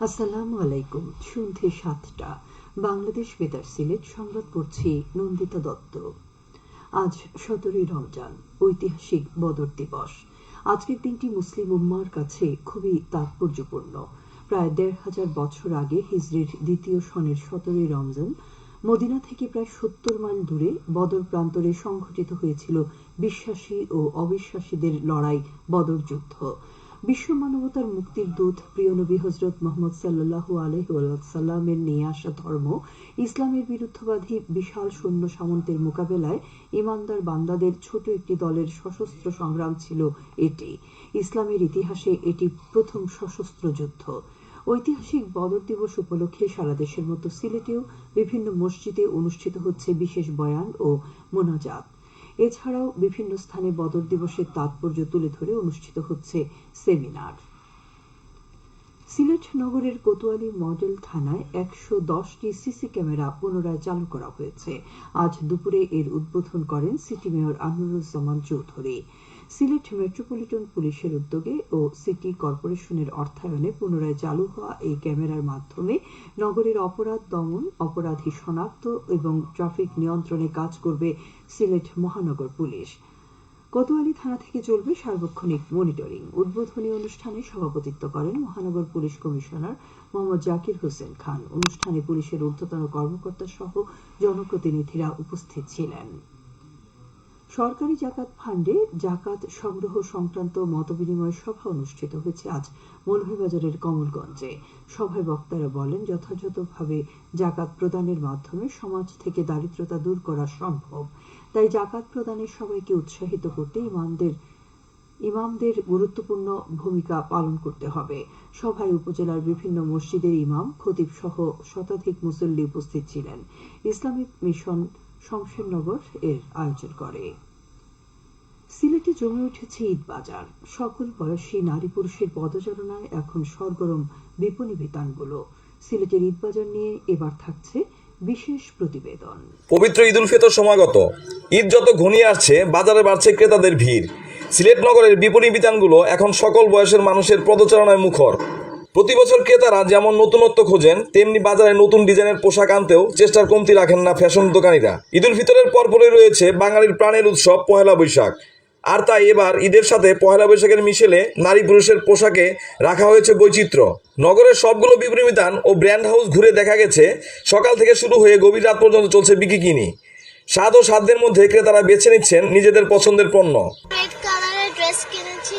আলাইকুম সাতটা। বাংলাদেশ বেতার সিলেট সংবাদ পড়ছি নন্দিতা দত্ত। আজ সতেরোই রমজান, ঐতিহাসিক বদর দিবস। আজকের দিনটি মুসলিম উম্মার কাছে খুবই তাৎপর্যপূর্ণ। প্রায় দেড় হাজার বছর আগে হিজরির দ্বিতীয় সনের সতেরোই রমজান, মদিনা থেকে প্রায় সত্তর মাইল দূরে বদর প্রান্তরে সংঘটিত হয়েছিল বিশ্বাসী ও অবিশ্বাসীদের লড়াই বদর যুদ্ধ। বিশ্ব মানবতার মুক্তির দূত প্রিয় নবী হজরত মোহাম্মদ সাল্লাহ আলহাসাল্লামের নিয়ে আসা ধর্ম, ইসলামের বিরুদ্ধবাদী বিশাল সৈন্য সামন্তের মোকাবেলায় ইমানদার বান্দাদের ছোট একটি দলের সশস্ত্র সংগ্রাম ছিল এটি। ইসলামের ইতিহাসে এটি প্রথম সশস্ত্র যুদ্ধ। ঐতিহাসিক বদর দিবস উপলক্ষে সারা দেশের মতো সিলেটেও বিভিন্ন মসজিদে অনুষ্ঠিত হচ্ছে বিশেষ বয়ান ও মোনাজাত। এছাড়াও বিভিন্ন স্থানে বদর দিবসের তাৎপর্য তুলে ধরে অনুষ্ঠিত হচ্ছে সেমিনার। সিলেট নগরের কোতোয়ালি মডেল থানায় একশো দশটি সিসি ক্যামেরা পুনরায় চালু করা হয়েছে। আজ দুপুরে এর উদ্বোধন করেন city mayor Amiruzzaman Chowdhury. Sylhet metropolitan পুলিশের উদ্যোগে ও সিটি কর্পোরেশনের অর্থায়নে পুনরায় চালু হওয়া এই ক্যামেরার মাধ্যমে নগরের অপরাধ দমন, অপরাধী শনাক্ত এবং ট্রাফিক নিয়ন্ত্রণে কাজ করবে সিলেট মহানগর পুলিশ। কোতোয়ালি থানা থেকে চলবে সার্বক্ষণিক মনিটরিং। উদ্বোধনী অনুষ্ঠানে সভাপতিত্ব করেন মহানগর পুলিশ কমিশনার মোহাম্মদ জাকির হোসেন খান। অনুষ্ঠানে পুলিশের ঊর্ধ্বতন কর্মকর্তা সহ জনপ্রতিনিধিরা উপস্থিত ছিলেন। সরকারি জাকাত ফান্ডে জাকাত সংগ্রহ সংক্রান্ত মতবিনিময় সভা অনুষ্ঠিত হয়েছে আজ মৌলভীবাজারের কমলগঞ্জে। সভায় বক্তারা বলেন, যথাযথভাবে জাকাত প্রদানের মাধ্যমে সমাজ থেকে দারিদ্রতা দূর করা সম্ভব। তাই জাকাত প্রদানে সবাইকে উৎসাহিত করতে ইমামদের ইমামদের গুরুত্বপূর্ণ ভূমিকা পালন করতে হবে। সভায় উপজেলার বিভিন্ন মসজিদের ইমাম খতিব সহ শতাধিক মুসল্লি উপস্থিত ছিলেন। ইসলামিক মিশন শমশেরনগর এর আয়োজন করে। সিলেটে জমে উঠেছে ঈদ বাজার। সকল বয়সী নারী পুরুষের পদচারণায় এখন সরগরম বিপণী বিতানগুলো। সিলেটের ঈদ বাজার নিয়ে এবার থাকছে বিশেষ প্রতিবেদন। পবিত্র ঈদ উল ফিতর সমাগত। ঈদ যত ঘনিয়ে আসছে, বাজারে বাড়ছে ক্রেতাদের ভিড়। সিলেট নগরের বিপণী বিতানগুলো এখন সকল বয়সের মানুষের পদচারণায় মুখর। প্রতি বছর ক্রেতারা যেমন নতুনত্ব খোঁজেন, তেমনি বাজারে নতুন ডিজাইনের পোশাক আনতেও চেষ্টার কমতি রাখেন না ফ্যাশন দোকানিরা। ঈদ উল ফিতরের পরপরই রয়েছে বাঙালির প্রাণের উৎসব পহেলা বৈশাখ। আর তাই এবার ঈদের সাথে পহেলা বৈশাখের মিশেলে নারী পুরুষের পোশাকে রাখা হয়েছে বৈচিত্র্য। নগরের সবগুলো বিপণিবিতান ও ব্র্যান্ড হাউস ঘুরে দেখা গেছে, সকাল থেকে শুরু হয়ে গভীর রাত পর্যন্ত চলছে বিক্রি কিনি। স্বাদ ও সাধ্যের মধ্যে ক্রেতারা বেছে নিচ্ছেন নিজেদের পছন্দের পণ্য। রেড কালারের ড্রেস কিনেছি।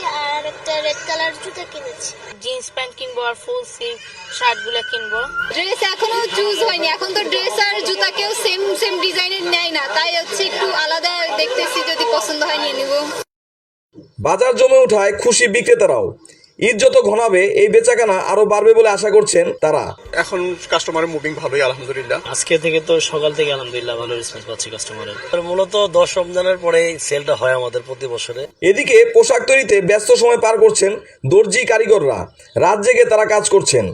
রেড কালার জুতো কিনেছি। জিন্স প্যান্ট কিনবো আর ফুল স্লিভ শার্টগুলো কিনবো। ড্রেস এখনও চুজ হয়নি। এখন তো ড্রেস আর জুতা কেউ সেম সেম ডিজাইনের নেয় না। তাই হচ্ছে একটু আলাদা দেখতেছি যদি পছন্দ হয় নিয়ে নিব। বাজার জমে উঠায় খুশি বিক্রেতারাও। ঈদ যত ঘনাবে এই বেচাকেনা আরও বাড়বে বলে আশা করছেন তারা। এখন কাস্টমারের মুভিং ভালোই আলহামদুলিল্লাহ। আজকে থেকে তো সকাল থেকে আলহামদুলিল্লাহ ভালো রেসপন্স পাচ্ছি কাস্টমারের মূলত দশ রমজানের পরে সেলটা হয় আমাদের প্রতি বছরে। এদিকে পোশাক তৈরিতে ব্যস্ত সময় পার করছেন দর্জি কারিগররা। রাত জেগে তারা কাজ করছেন।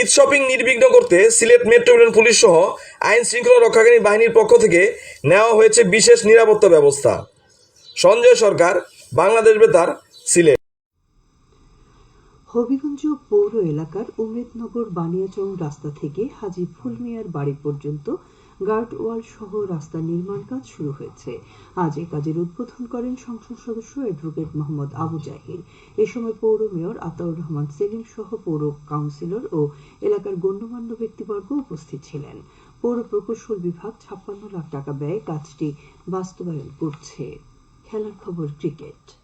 ঈদ শপিং নির্বিঘ্ন করতে সিলেট মেট্রোপলিটন পুলিশ সহ আইন শৃঙ্খলা রক্ষাকারী বাহিনীর পক্ষ থেকে নেওয়া হয়েছে বিশেষ নিরাপত্তা ব্যবস্থা। সঞ্জয় সরকার বাংলাদেশ বেতার সিলেট। হবিগঞ্জ পৌর এলাকার উমেদনগর বানিয়াচং রাস্তা থেকে হাজি ফুলমিয়ার বাড়ি পর্যন্ত গার্ডওয়াল সহ রাস্তা নির্মাণ কাজ শুরু হয়েছে। আজ এ কাজের উদ্বোধন করেন সংসদ সদস্য অ্যাডভোকেট মোহাম্মদ আবু জাহির এ সময় পৌর মেয়র আতাউর রহমান সেলিম সহ পৌর কাউন্সিলর ও এলাকার গণ্যমান্য ব্যক্তিবর্গ উপস্থিত ছিলেন। পৌর প্রকৌশল বিভাগ ছাপ্পান্ন লাখ টাকা ব্যয়ে কাজটি বাস্তবায়ন করছে। খেলার খবর ক্রিকেট।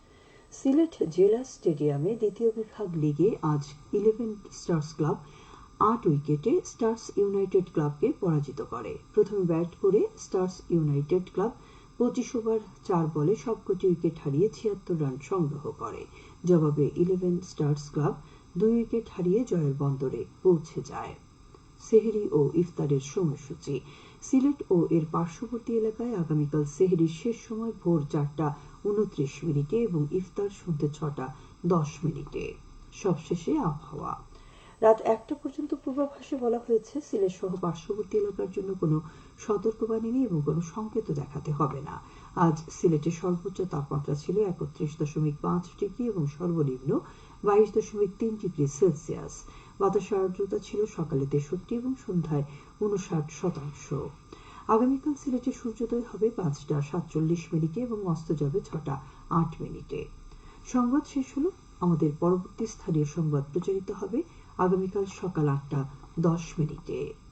সিলেট জেলা স্টেডিয়ামে দ্বিতীয় বিভাগ লিগে আজ ইলেভেন স্টার্স ক্লাব আট উইকেটে স্টার্স ইউনাইটেড ক্লাবকে পরাজিত করে। প্রথমে ব্যাট করে স্টার্স ইউনাইটেড ক্লাব পঁচিশ ওভার, চার বলে সবকটি উইকেট হারিয়ে ছিয়াত্তর রান সংগ্রহ করে। জবাবে ইলেভেন স্টার্স ক্লাব দুই উইকেট হারিয়ে জয়ের বন্দরে পৌঁছে যায়। সেহরি ও ইফতারের সময়সূচি। সিলেট ও এর পার্শ্ববর্তী এলাকায় আগামীকাল সেহরির শেষ সময় ভোর চারটা উনত্রিশ মিনিটে এবং ইফতার সন্ধ্যে ছটা, দশ মিনিটে। সবশেষে আবহাওয়া। রাত একটা পর্যন্ত পূর্বাভাসে বলা হয়েছে, সিলেট সহ পার্শ্ববর্তী এলাকার জন্য কোনো সতর্কবাণী নেই এবং কোনো সংকেত দেখাতে হবে না। আজ সিলেটের সর্বোচ্চ তাপমাত্রা ছিল একত্রিশ দশমিক পাঁচ ডিগ্রি এবং সর্বনিম্ন বাইশ দশমিক তিন ডিগ্রি সেলসিয়াস। বাতাসের আর্দ্রতা ছিল সকালে তেষট্টি এবং সন্ধ্যায় উনষাট শতাংশ। আগামীকাল সিলেটে সূর্যোদয় হবে পাঁচটা, সাতচল্লিশ মিনিটে এবং অস্ত যাবে ছটা, আট মিনিটে। সংবাদ শেষ হলো। আমাদের পরবর্তী স্থানীয় সংবাদ প্রচারিত হবে আগামীকাল সকাল আটটা, দশ মিনিটে।